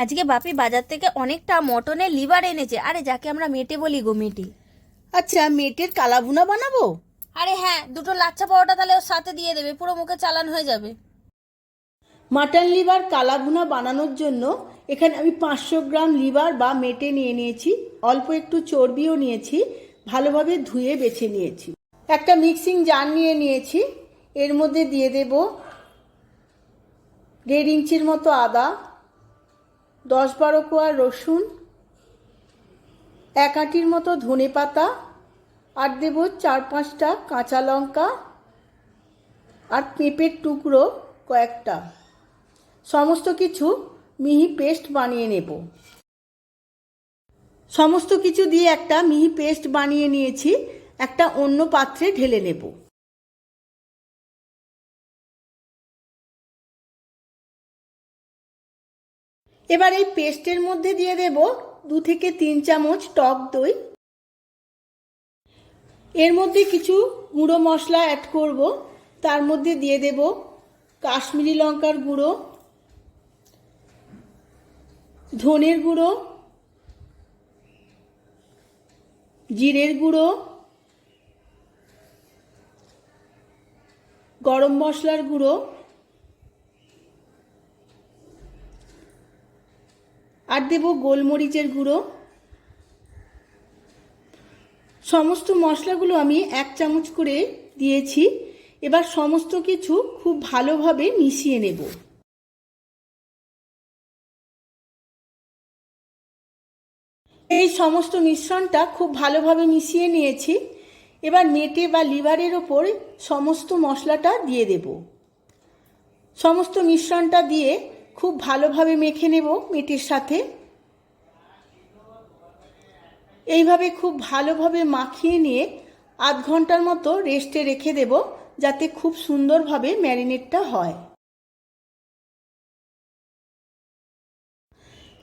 আজকে বাপি বাজার থেকে অনেকটা মটনের লিভার এনেছে। আরে যাকে আমরা মেটে বলি গো মেটে। আচ্ছা মেটের কালাভুনা বানাবো? আরে হ্যাঁ দুটো লাচ্ছা পাওয়াটা তাহলে ওর সাথে দিয়ে দেবে পুরো মুখে চালান হয়ে যাবে। মাটন লিভার কালাভুনা বানানোর জন্য এখানে আমি পাঁচশো গ্রাম লিভার বা মেটে নিয়ে নিয়েছি অল্প একটু চর্বিও নিয়েছি ভালোভাবে ধুয়ে বেছে নিয়েছি। একটা মিক্সিং জার নিয়ে নিয়েছি এর মধ্যে দিয়ে দেব দেড় ইঞ্চির মতো আদা দশ বারো কোয়া রসুন, এক আটির মতো ধনে পাতা, আর দেব চার পাঁচটা কাঁচা লঙ্কা, আর পেঁপের টুকরো কয়েকটা। সমস্ত কিছু মিহি পেস্ট বানিয়ে নেব। সমস্ত কিছু দিয়ে একটা মিহি পেস্ট বানিয়ে নিয়েছি, একটা অন্য পাত্রে ঢেলে নেব। এবার এই পেস্টের মধ্যে দিয়ে দেব দু থেকে তিন চামচ টক দই। এর মধ্যে কিছু গুঁড়ো মশলা অ্যাড করব। তার মধ্যে দিয়ে দেব কাশ্মীরি লঙ্কার গুঁড়ো, ধনের গুঁড়ো, জিরের গুঁড়ো, গরম মশলার গুঁড়ো। আর দেব গোলমরিচের গুঁড়ো। সমস্ত মশলাগুলো আমি এক চামচ করে দিয়েছি। এবার সমস্ত কিছু খুব ভালোভাবে মিশিয়ে নেব। এই সমস্ত মিশ্রণটা খুব ভালোভাবে মিশিয়ে নিয়েছি। এবার মেটে বা লিভারের ওপর সমস্ত মশলাটা দিয়ে দেব। সমস্ত মিশ্রণটা দিয়ে খুব ভালোভাবে মেখে নেব মেটের সাথে। এইভাবে খুব ভালোভাবে মাখিয়ে নিয়ে আধ ঘণ্টার মতো রেস্টে রেখে দেব যাতে খুব সুন্দরভাবে ম্যারিনেটটা হয়।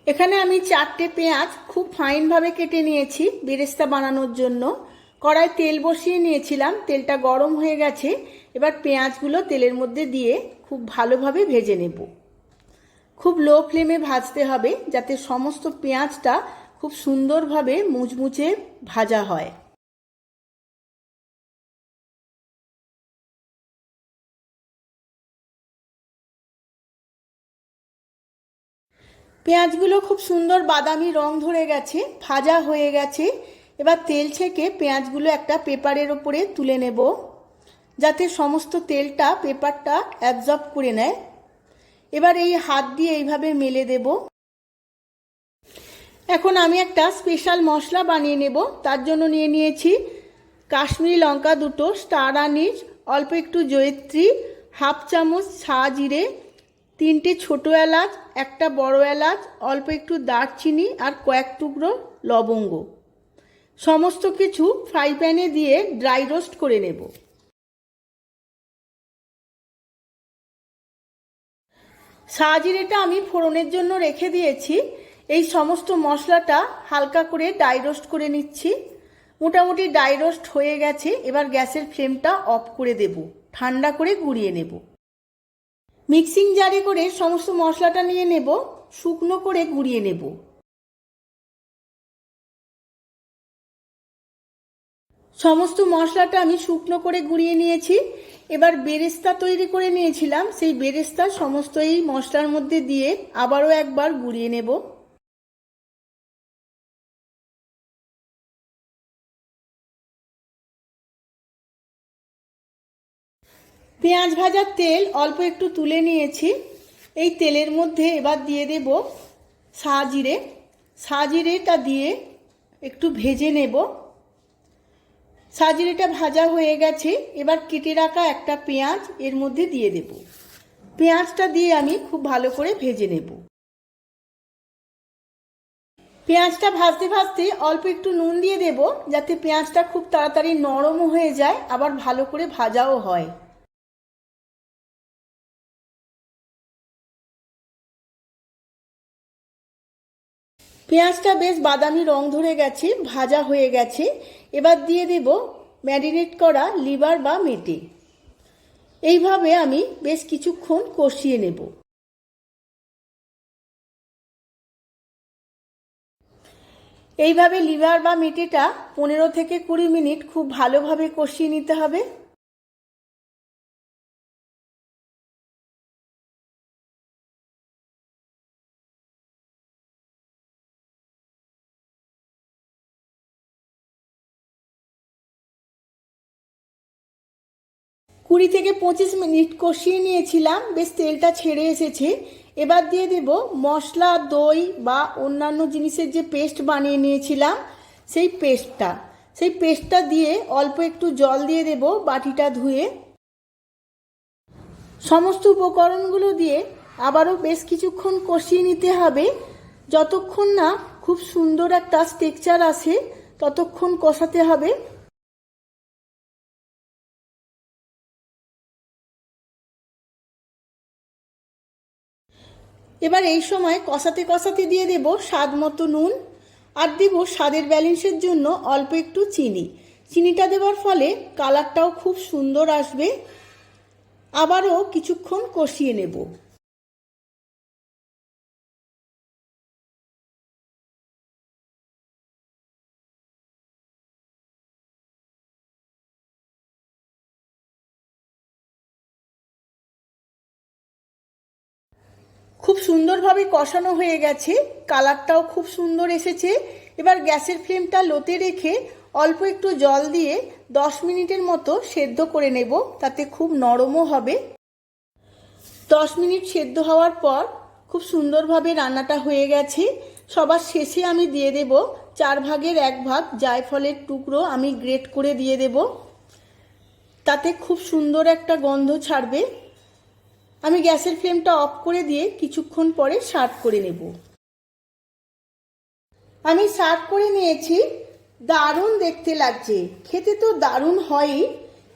এখানে আমি চারটে পেঁয়াজ খুব ফাইনভাবে কেটে নিয়েছি বেরেস্তা বানানোর জন্য। কড়াই তেল বসিয়ে নিয়েছিলাম, তেলটা গরম হয়ে গেছে। এবার পেঁয়াজগুলো তেলের মধ্যে দিয়ে খুব ভালোভাবে ভেজে নেব। খুব লো ফ্লেমে ভাজতে হবে যাতে সমস্ত পেঁয়াজটা খুব সুন্দরভাবে মুচমুচে ভাজা হয়। পেঁয়াজগুলো খুব সুন্দর বাদামি রং ধরে গেছে, ভাজা হয়ে গেছে। এবার তেল ছেঁকে পেঁয়াজগুলো একটা পেপারের ওপরে তুলে নেব, যাতে সমস্ত তেলটা পেপারটা অ্যাবজর্ব করে নেয়। এবার এই হাত দিয়ে এইভাবে মেলে দেব। এখন আমি একটা স্পেশাল মশলা বানিয়ে নেব। তার জন্য নিয়ে নিয়েছি কাশ্মীরি লঙ্কা দুটো, স্টার আনিস অল্প একটু জয়িত্রী, হাফ চামচ ছা জিরে, তিনটে ছোট এলাচ, একটা বড় এলাচ, অল্প একটু দারচিনি আর কয়েক টুকরো লবঙ্গ। সমস্ত কিছু ফ্রাই প্যানে দিয়ে ড্রাই রোস্ট করে নেব। সাজিরেটা আমি ফোড়নের জন্য রেখে দিয়েছি। এই সমস্ত মশলাটা হালকা করে ডাই রোস্ট করে নিচ্ছি। মোটামুটি ডাই রোস্ট হয়ে গেছে, এবার গ্যাসের ফ্লেমটা অফ করে দেব। ঠান্ডা করে গুঁড়িয়ে নেব। মিক্সিং জারে করে সমস্ত মশলাটা নিয়ে নেব, শুকনো করে গুঁড়িয়ে নেব। সমস্ত মশলাটা আমি শুকনো করে গুঁড়িয়ে নিয়েছি। এবার বেরেস্তা তৈরি করে নিয়েছিলাম। সেই বেরেস্তা সমস্ত এই মশলার মধ্যে দিয়ে আবারও একবার গুঁড়িয়ে নেব। পেঁয়াজ ভাজার তেল অল্প একটু তুলে নিয়েছি। এই তেলের মধ্যে এবার দিয়ে দেব সাজিরে। সাজিরেটা দিয়ে একটু ভেজে নেব। সাজিরেটা ভাজা হয়ে গেছে, এবার কেটে রাখা একটা পেঁয়াজ এর মধ্যে দিয়ে দেব। পেঁয়াজটা দিয়ে আমি খুব ভালো করে ভেজে নেব। পেঁয়াজটা ভাজতে ভাজতে অল্প একটু নুন দিয়ে দেব, যাতে পেঁয়াজটা খুব তাড়াতাড়ি নরমও হয়ে যায়, আবার ভালো করে ভাজাও হয়। পেঁয়াজটা বেশ বাদামি রং ধরে গেছে, ভাজা হয়ে গেছে। এবার দিয়ে দেব ম্যারিনেট করা লিভার বা মেটে। এইভাবে আমি বেশ কিছুক্ষণ কষিয়ে নেব। এইভাবে লিভার বা মেটেটা পনেরো থেকে কুড়ি মিনিট খুব ভালোভাবে কষিয়ে নিতে হবে। কুড়ি থেকে পঁচিশ মিনিট কষিয়ে নিয়েছিলাম, বেশ তেলটা ছেড়ে এসেছে। এবার দিয়ে দেব মশলা, দই বা অন্যান্য জিনিসের যে পেস্ট বানিয়ে নিয়েছিলাম, সেই পেস্টটা। সেই পেস্টটা দিয়ে অল্প একটু জল দিয়ে দেব বাটিটা ধুয়ে। সমস্ত উপকরণগুলো দিয়ে আবারও বেশ কিছুক্ষণ কষিয়ে নিতে হবে। যতক্ষণ না খুব সুন্দর একটা স্টেকচার আসে, ততক্ষণ কষাতে হবে। এবার এই সময় কষাতে কষাতে দিয়ে দেব স্বাদ মতো নুন আর দেব স্বাদের ব্যালেন্সের জন্য অল্প একটু চিনি। চিনিটা দেওয়ার ফলে কালারটাও খুব সুন্দর আসবে। আবারও কিছুক্ষণ কষিয়ে নেব। খুব সুন্দরভাবে কষানো হয়ে গেছে, কালারটাও খুব সুন্দর এসেছে। এবার গ্যাসের ফ্লেমটা লোতে রেখে অল্প একটু জল দিয়ে দশ মিনিটের মতো সেদ্ধ করে নেব, তাতে খুব নরমও হবে। দশ মিনিট সেদ্ধ হওয়ার পর খুব সুন্দরভাবে রান্নাটা হয়ে গেছে। সবার শেষে আমি দিয়ে দেব চার ভাগের এক ভাগ জায়ফলের টুকরো আমি গ্রেট করে দিয়ে দেব। তাতে খুব সুন্দর একটা গন্ধ ছাড়বে। আমি গ্যাসের ফ্লেমটা অফ করে দিয়ে কিছুক্ষণ পরে সার্ভ করে নেব। আমি সার্ভ করে নিয়েছি। দারুণ দেখতে লাগছে। খেতে তো দারুণ হয়ই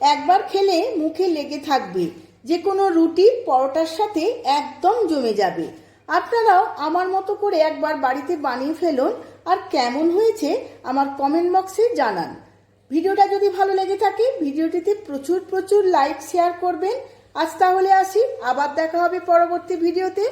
একবার খেলে মুখে লেগে থাকবে। যে কোনো রুটি, পরোটার সাথে একদম জমে যাবে। আপনারাও আমার মতো করে একবার বাড়িতে বানিয়ে ফেলুন। আর কেমন হয়েছে আমার কমেন্ট বক্সে জানান। ভিডিওটা যদি ভালো লেগে থাকে, ভিডিওটিতে প্রচুর প্রচুর লাইক, শেয়ার করবেন। আজ তাহলে আসি আবার দেখা হবে পরবর্তী ভিডিওতে।